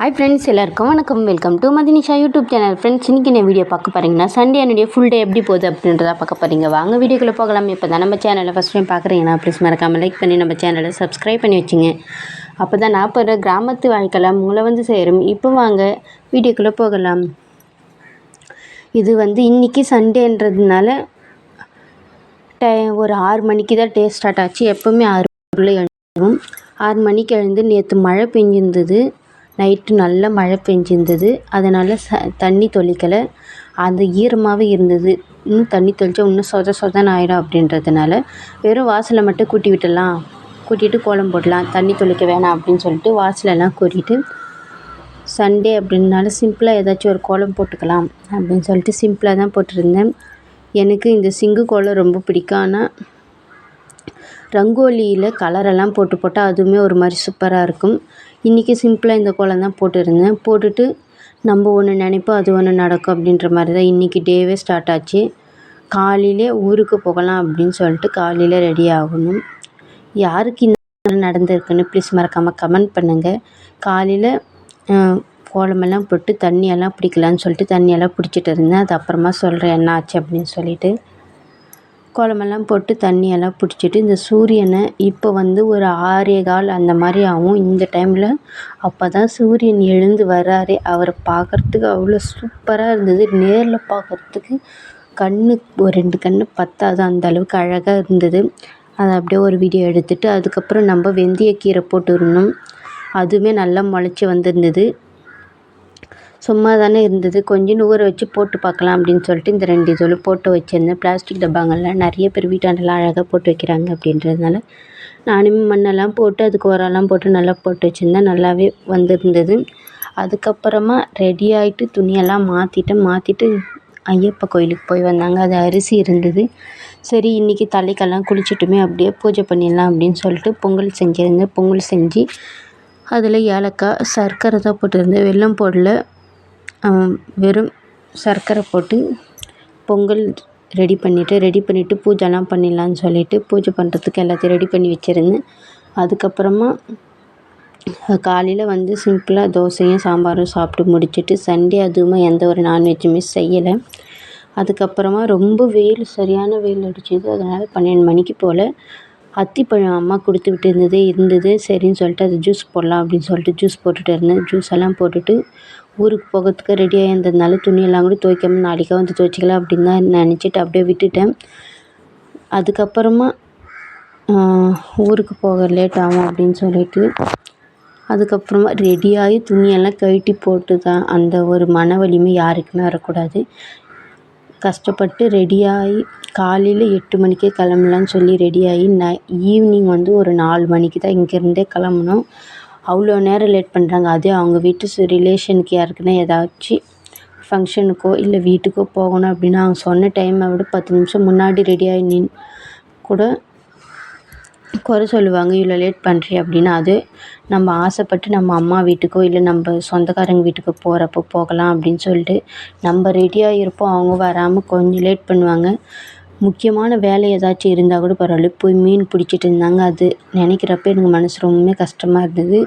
Hi friends எல்லாருக்கும் வணக்கம். Welcome to Madhinisha YouTube channel friends இன்றைக்கி என்ன வீடியோ பார்க்க போகிறீங்கன்னா சண்டே என்னுடைய ஃபுல் டே எப்படி போகுது அப்படின்றத பார்க்க போகிறீங்க வாங்க வீடியோக்குள்ளே போகலாம். இப்போ தான் நம்ம சேனலை ஃபஸ்ட் டைம் பார்க்குறீங்கன்னா ப்ளீஸ் மறக்காமல் லைக் பண்ணி நம்ம சேனலை சப்ஸ்கிரைப் பண்ணி வச்சுங்க. அப்போ தான் நான் போகிற கிராமத்து வாழ்க்கையில் உங்களை வந்து சேரும். இப்போ வாங்க வீடியோக்குள்ளே போகலாம். இது வந்து இன்றைக்கி சண்டேன்றதுனால டை ஒரு ஆறு மணிக்கு தான் டே ஸ்டார்ட் ஆச்சு. எப்போவுமே ஆறு எழுந்துருவோம் ஆறு மணிக்கு எழுந்து நேற்று மழை பெஞ்சிருந்தது. நைட்டு நல்ல மழை பெஞ்சிருந்தது. அதனால் ச தண்ணி தெளிக்கலை. அது ஈரமாகவே இருந்தது. இன்னும் தண்ணி தெளித்தா இன்னும் சொத சொதன்னு ஆகிடும் அப்படின்றதுனால வெறும் வாசலை மட்டும் கூட்டி விட்டுடலாம். கூட்டிட்டு கோலம் போடலாம். தண்ணி தெளிக்க வேணாம் அப்படின்னு சொல்லிட்டு வாசலெல்லாம் கூட்டிட்டு சண்டே அப்படின்னால சிம்பிளாக ஏதாச்சும் ஒரு கோலம் போட்டுக்கலாம் அப்படின்னு சொல்லிட்டு சிம்பிளாக தான் போட்டிருந்தேன். எனக்கு இந்த சிங்கு கோலம் ரொம்ப பிடிக்கும். ஆனால் ரங்கோலியில் கலரெல்லாம் போட்டு போட்டால் அதுவுமே ஒரு மாதிரி சூப்பராக இருக்கும். இன்றைக்கி சிம்பிளாக இந்த கோலம் தான் போட்டிருந்தேன். போட்டுட்டு நம்ம ஒன்று நினைப்போம் அது ஒன்று நடக்கும் அப்படின்ற மாதிரி தான் இன்றைக்கி டேவே ஸ்டார்ட் ஆச்சு. காலையிலே ஊருக்கு போகலாம் அப்படின்னு சொல்லிட்டு காலையில் ரெடி ஆகணும். யாருக்கு இந்த நடந்திருக்குன்னு ப்ளீஸ் மறக்காமல் கமெண்ட் பண்ணுங்கள் காலையில் கோலமெல்லாம் போட்டு தண்ணியெல்லாம் பிடிக்கலான்னு சொல்லிட்டு தண்ணியெல்லாம் பிடிச்சிட்டு இருந்தேன். அது அப்புறமா சொல்கிறேன் என்ன ஆச்சு அப்படின்னு சொல்லிட்டு. கோலமெல்லாம் போட்டு தண்ணியெல்லாம் பிடிச்சிட்டு இந்த சூரியனை இப்போ வந்து ஒரு ஆறே கால் அந்த மாதிரி ஆகும். இந்த டைமில் அப்போ தான் சூரியன் எழுந்து வர்றாரே. அவரை பார்க்குறதுக்கு அவ்வளோ சூப்பராக இருந்தது. நேரில் பார்க்குறதுக்கு கண்ணு ஒரு ரெண்டு கண்ணு பத்தாது. அந்த அளவுக்கு அழகாக இருந்தது. அதை அப்படியே ஒரு வீடியோ எடுத்துகிட்டு அதுக்கப்புறம் நம்ம வெந்தயக்கீரை போட்டுருந்தோம் அதுவுமே நல்லா முளைச்சி வந்திருந்தது. சும்மா தானே இருந்தது. கொஞ்சம் நுகர வச்சு போட்டு பார்க்கலாம் அப்படின்னு சொல்லிட்டு இந்த ரெண்டு இதழ் போட்டு வச்சுருந்தேன். பிளாஸ்டிக் டப்பாங்கள்லாம் நிறைய பேர் வீட்டாண்டெல்லாம் அழகாக போட்டு வைக்கிறாங்க அப்படின்றதுனால நானும் மண்ணெல்லாம் போட்டு அதுக்கு உரம்லாம் போட்டு நல்லா போட்டு வச்சுருந்தேன். நல்லாவே வந்திருந்தது. அதுக்கப்புறமா ரெடி ஆகிட்டு துணியெல்லாம் மாற்றிட்டேன் மாற்றிட்டு ஐயப்பா கோயிலுக்கு போய் வந்தாங்க. அது அரிசி இருந்தது. சரி இன்றைக்கி தலைக்கெல்லாம் குளிச்சுட்டுமே அப்படியே பூஜை பண்ணிடலாம் அப்படின்னு சொல்லிட்டு பொங்கல் செஞ்சுருந்தேன். பொங்கல் செஞ்சு அதில் ஏலக்காய் சர்க்கரை தான் போட்டிருந்தேன். வெல்லம் போடல. வெறும் சர்க்கரை போட்டு பொங்கல் ரெடி பண்ணிவிட்டு ரெடி பண்ணிவிட்டு பூஜைலாம் பண்ணிடலான்னு சொல்லிவிட்டு பூஜை பண்ணுறதுக்கு எல்லாத்தையும் ரெடி பண்ணி வச்சுருந்தேன். அதுக்கப்புறமா காலையில் வந்து சிம்பிளாக தோசையும் சாம்பாரும் சாப்பிட்டு முடிச்சுட்டு சண்டே அதுவுமே எந்த ஒரு நான்வெஜ்ஜுமே செய்யலை. அதுக்கப்புறமா ரொம்ப வெயில் சரியான வெயில் அடிச்சது. அதனால் பன்னெண்டு மணிக்கு போல் அத்திப்பழம் அம்மா கொடுத்து விட்டு இருந்தது. இருந்தது சரின்னு சொல்லிட்டு அது ஜூஸ் போடலாம் அப்படின்னு சொல்லிட்டு ஜூஸ் போட்டுகிட்டு இருந்தேன். ஜூஸ் எல்லாம் போட்டுட்டு ஊருக்கு போகிறதுக்கு ரெடியாக இருந்ததுனால துணியெல்லாம் கூட துவைக்காம நாளைக்கே வந்து துவைச்சிக்கலாம் அப்படின்னு தான் நினச்சிட்டு அப்படியே விட்டுட்டேன். அதுக்கப்புறமா ஊருக்கு போக லேட் ஆகும் அப்படின்னு சொல்லிட்டு அதுக்கப்புறமா ரெடியாகி துணியெல்லாம் கழட்டி போட்டு தான் அந்த ஒரு மன வலிமை யாருக்குமே வரக்கூடாது. கஷ்டப்பட்டு ரெடியாகி காலையில் எட்டு மணிக்கே கிளம்பலான்னு சொல்லி ரெடியாகி நை ஈவினிங் வந்து ஒரு நாலு மணிக்கு தான் இங்கேருந்தே கிளம்புனோம் அவ்வளோ நேரம் லேட் பண்ணுறாங்க அதே அவங்க வீட்டு சு ரிலேஷனுக்கு யாருக்குன்னா ஏதாச்சும் ஃபங்க்ஷனுக்கோ இல்லை வீட்டுக்கோ போகணும் அப்படின்னா அவங்க சொன்ன டைமை விட பத்து நிமிஷம் முன்னாடி ரெடியாகி நின் கூட குறை சொல்லுவாங்க. இவ்வளோ லேட் பண்ணுறியே அப்படின்னு அது நம்ம ஆசைப்பட்டு நம்ம அம்மா வீட்டுக்கோ இல்லை நம்ம சொந்தக்காரங்க வீட்டுக்கோ போகிறப்போ போகலாம் அப்படின்னு சொல்லிட்டு நம்ம ரெடியாக இருப்போம் அவங்க வராமல் கொஞ்சம் லேட் பண்ணுவாங்க. முக்கியமான வேலை ஏதாச்சும் இருந்தால் கூட பரவாயில்ல. போய் மீன் பிடிச்சிட்டு இருந்தாங்க. அது நினைக்கிறப்ப எனக்கு மனசு ரொம்பவுமே கஷ்டமாக இருந்தது.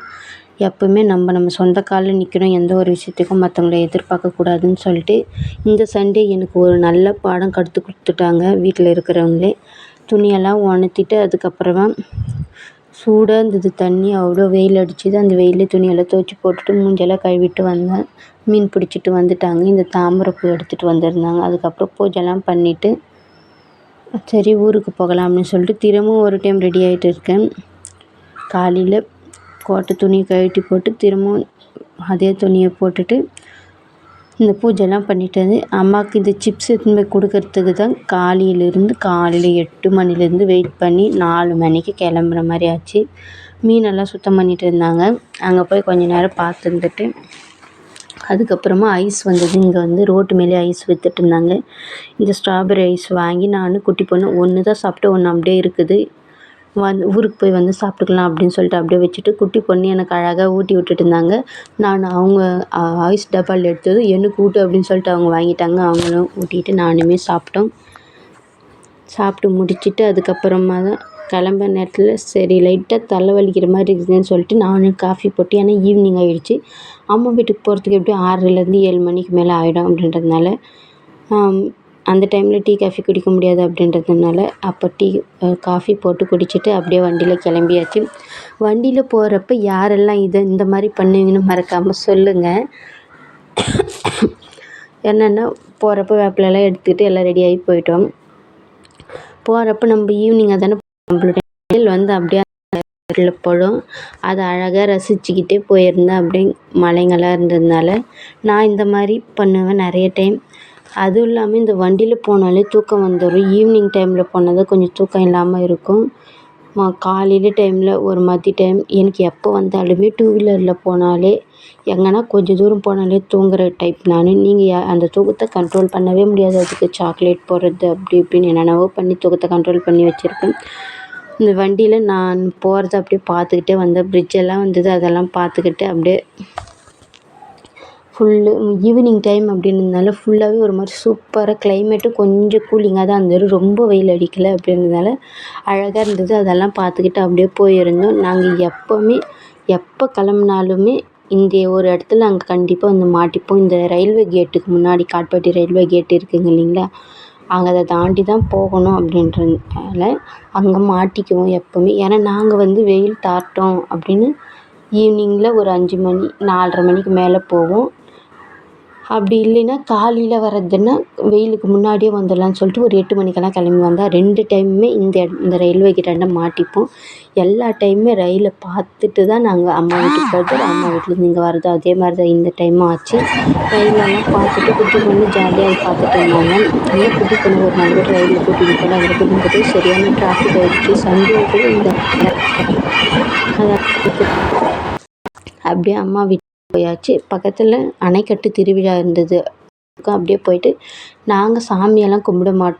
எப்போவுமே நம்ம நம்ம சொந்த காலில் நிற்கணும் எந்த ஒரு விஷயத்துக்கும் மற்றவங்கள எதிர்பார்க்கக்கூடாதுன்னு சொல்லிட்டு இந்த சண்டே எனக்கு ஒரு நல்ல பாடம் கற்றுக் கொடுத்துட்டாங்க வீட்டில் இருக்கிறவங்களே. துணியெல்லாம் உணர்த்திட்டு அதுக்கப்புறமா சூடாக இருந்தது. தண்ணி அவ்வளோ வெயில் அடிச்சுது. அந்த வெயிலில் துணியெல்லாம் துவச்சி போட்டுட்டு மூஞ்செல்லாம் கழுவிட்டு வந்தேன் மீன் பிடிச்சிட்டு வந்துட்டாங்க. இந்த தாமரை பூ எடுத்துகிட்டு வந்திருந்தாங்க. அதுக்கப்புறம் பூஜைலாம் பண்ணிவிட்டு சரி ஊருக்கு போகலாம் அப்படின்னு சொல்லிட்டு திரும்பவும் ஒரு டைம் ரெடி ஆகிட்டு இருக்கேன். காலையில் கோட்டை துணியை கழட்டி போட்டு திரும்பவும் அதே துணியை போட்டுட்டு இந்த பூஜைலாம் பண்ணிட்டு அம்மாவுக்கு இந்த சிப்ஸ் எடுத்துன்னு போய் கொடுக்கறதுக்கு தான் காலையிலேருந்து காலையில் எட்டு மணிலேருந்து வெயிட் பண்ணி நாலு மணிக்கு கிளம்புற மாதிரி ஆச்சு. மீனெல்லாம் சுத்தம் பண்ணிகிட்டு இருந்தாங்க. அங்கே போய் கொஞ்ச நேரம் பார்த்துருந்துட்டு அதுக்கப்புறமா ஐஸ் வந்தது. இங்கே வந்து ரோட்டு மேலே ஐஸ் விற்றுட்டு இருந்தாங்க. இந்த ஸ்ட்ராபெரி ஐஸ் வாங்கி நான் குட்டி பொண்ணு ஒன்று தான் சாப்பிட்டு ஒன்று அப்படியே இருக்குது. வந்து ஊருக்கு போய் வந்து சாப்பிட்டுக்கலாம் அப்படின்னு சொல்லிட்டு அப்படியே வச்சுட்டு குட்டி பொண்ணு எனக்கு அழகாக ஊட்டி விட்டுட்டு இருந்தாங்க. நான் அவங்க ஐஸ் டப்பாவில் எடுத்ததும் எனக்கு ஊட்டு அப்படின்னு சொல்லிட்டு அவங்க வாங்கிட்டாங்க. அவங்களும் ஊட்டிட்டு நானுமே சாப்பிட்டோம். சாப்பிட்டு முடிச்சுட்டு அதுக்கப்புறமா தான் கிளம்ப நேரத்தில் சரி லைட்டாக தலை வலிக்கிற மாதிரி இருக்குதுன்னு சொல்லிட்டு நானும் காஃபி போட்டு ஏன்னா ஈவினிங் ஆகிடுச்சி அம்மா வீட்டுக்கு போகிறதுக்கு எப்படியும் ஆறுலேருந்து ஏழு மணிக்கு மேலே ஆகிடும் அப்படின்றதுனால அந்த டைமில் டீ காஃபி குடிக்க முடியாது அப்படின்றதுனால அப்போ டீ காஃபி போட்டு குடிச்சிட்டு அப்படியே வண்டியில் கிளம்பியாச்சு. வண்டியில் போகிறப்ப யாரெல்லாம் இதை இந்த மாதிரி பண்ணுவீங்கன்னு மறக்காமல் சொல்லுங்கள் என்னென்னா போகிறப்ப வேப்பிலெல்லாம் எடுத்துக்கிட்டு எல்லாம் ரெடியாகி போயிட்டோம். போகிறப்ப நம்ம ஈவினிங்காக தானே நம்மளுடைய வந்து அப்படியே படும் அதை அழகாக ரசிச்சுக்கிட்டே போயிருந்தேன் அப்படியே மலைங்களாக இருந்ததுனால நான் இந்த மாதிரி பண்ணுவேன் நிறைய டைம். அதுவும் இல்லாமல் இந்த வண்டியில் போனாலே தூக்கம் வந்துடும் ஈவினிங் டைமில் போனால் தான் கொஞ்சம் தூக்கம் இல்லாமல் இருக்கும். காலையில் டைமில் ஒரு மதிய டைம் எனக்கு எப்போ வந்தாலுமே டூ வீலரில் போனாலே எங்கேனா கொஞ்சம் தூரம் போனாலே தூங்குகிற டைப் நான். நீங்கள் அந்த தூக்கத்தை கண்ட்ரோல் பண்ணவே முடியாது. அதுக்கு சாக்லேட் போடுறது அப்படி இப்படின்னு என்னென்னவோ பண்ணி தூக்கத்தை கண்ட்ரோல் பண்ணி வச்சுருப்பேன். இந்த வண்டியில் நான் போகிறத அப்படியே பார்த்துக்கிட்டே வந்தேன். பிரிட்ஜெல்லாம் வந்தது அதெல்லாம் பார்த்துக்கிட்டு அப்படியே ஃபுல்லு ஈவினிங் டைம் அப்படின்றதுனால ஃபுல்லாகவே ஒரு மாதிரி சூப்பராக கிளைமேட்டும் கொஞ்சம் கூலிங்காக தான் இருந்தது. ரொம்ப வெயில் அடிக்கலை அப்படின்றதுனால அழகாக இருந்தது. அதெல்லாம் பார்த்துக்கிட்டு அப்படியே போயிருந்தோம். நாங்கள் எப்போவுமே எப்போ கிளம்புனாலுமே இந்த ஒரு இடத்துல அங்கே கண்டிப்பாக வந்து மாட்டிப்போம். இந்த ரயில்வே கேட்டுக்கு முன்னாடி காட்பாடி ரயில்வே கேட் இருக்குங்க இல்லைங்களா? அங்கே அதை தாண்டி தான் போகணும் அப்படின்றதுனால அங்கே மாட்டிக்குவோம் எப்போவுமே. ஏன்னா நாங்கள் வந்து வெயில் தாட்டோம் அப்படின்னு ஈவினிங்கில் ஒரு அஞ்சு மணி நாலரை மணிக்கு மேலே போவோம். அப்படி இல்லைன்னா காலையில் வர்றதுன்னா வெயிலுக்கு முன்னாடியே வந்துடலான்னு சொல்லிட்டு ஒரு எட்டு மணிக்கெல்லாம் கிளம்பி வந்தால் ரெண்டு டைமுமே இந்த இந்த ரயில்வே கிட்டே மாட்டிப்போம். எல்லா டைமுமே ரயிலை பார்த்துட்டு தான் நாங்கள் அம்மா வீட்டுக்கு போகிறது அம்மா வீட்டிலேருந்து இங்கே வர்றது அதே மாதிரி தான் இந்த டைமும் ஆச்சு. ரயிலெல்லாம் பார்த்துட்டு குட்டி பொண்ணு ஜாலியாக பார்த்துட்டு இருந்தாங்க. நல்லா குட்டி பொண்ணு ஒரு நாலு பேர் ரயிலில் கூட்டிகிட்டு போகலாம் அதில் கூட்டிகிட்டு போய் சரியான டிராஃபிக் ஆகிடுச்சு சண்டே கூட இந்த அப்படியே அம்மா வீட்டு போயாச்சு. பக்கத்தில் அணைக்கட்டு திருவிழா இருந்தது. அப்படியே போயிட்டு நாங்கள் சாமியெல்லாம் கும்பிட மாட்டோம்.